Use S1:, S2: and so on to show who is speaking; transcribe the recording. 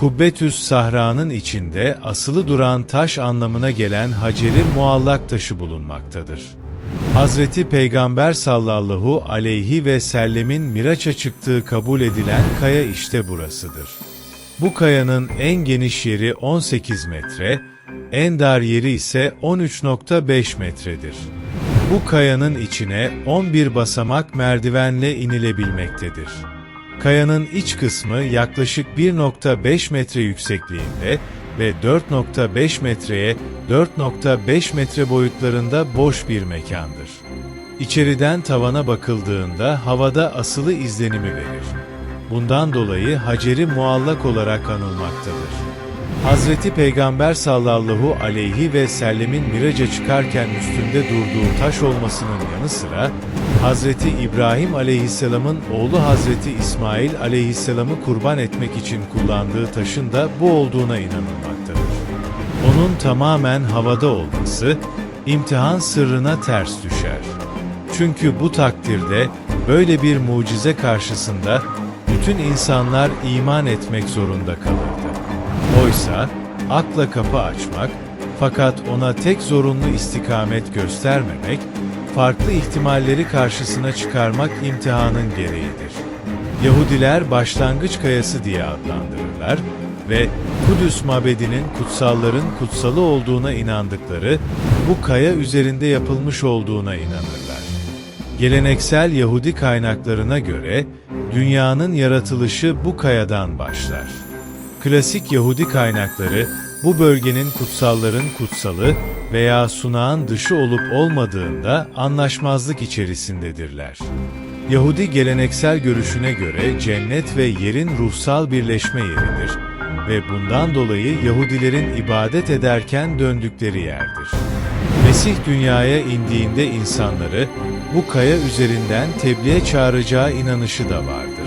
S1: Kubbetüs Sahra'nın içinde asılı duran taş anlamına gelen Hacer-i Muallak taşı bulunmaktadır. Hazreti Peygamber sallallahu aleyhi ve sellemin Miraç'a çıktığı kabul edilen kaya işte burasıdır. Bu kayanın en geniş yeri 18 metre, en dar yeri ise 13.5 metredir. Bu kayanın içine 11 basamak merdivenle inilebilmektedir. Kayanın iç kısmı yaklaşık 1.5 metre yüksekliğinde ve 4.5 metreye 4.5 metre boyutlarında boş bir mekandır. İçeriden tavana bakıldığında havada asılı izlenimi verir. Bundan dolayı Hacer-i Muallak olarak anılmaktadır. Hazreti Peygamber sallallahu aleyhi ve sellemin miraca çıkarken üstünde durduğu taş olmasının yanı sıra, Hazreti İbrahim aleyhisselamın oğlu Hazreti İsmail aleyhisselamı kurban etmek için kullandığı taşın da bu olduğuna inanılmaktadır. Onun tamamen havada olması, imtihan sırrına ters düşer. Çünkü bu takdirde böyle bir mucize karşısında bütün insanlar iman etmek zorunda kalırdı. Oysa akla kapı açmak fakat ona tek zorunlu istikamet göstermemek, farklı ihtimalleri karşısına çıkarmak imtihanın gereğidir. Yahudiler başlangıç kayası diye adlandırırlar ve Kudüs mabedinin kutsalların kutsalı olduğuna inandıkları bu kaya üzerinde yapılmış olduğuna inanırlar. Geleneksel Yahudi kaynaklarına göre dünyanın yaratılışı bu kayadan başlar. Klasik Yahudi kaynakları bu bölgenin kutsalların kutsalı veya sunağın dışı olup olmadığında anlaşmazlık içerisindedirler. Yahudi geleneksel görüşüne göre cennet ve yerin ruhsal birleşme yeridir ve bundan dolayı Yahudilerin ibadet ederken döndükleri yerdir. Mesih dünyaya indiğinde insanları bu kaya üzerinden tebliğe çağıracağı inanışı da vardır.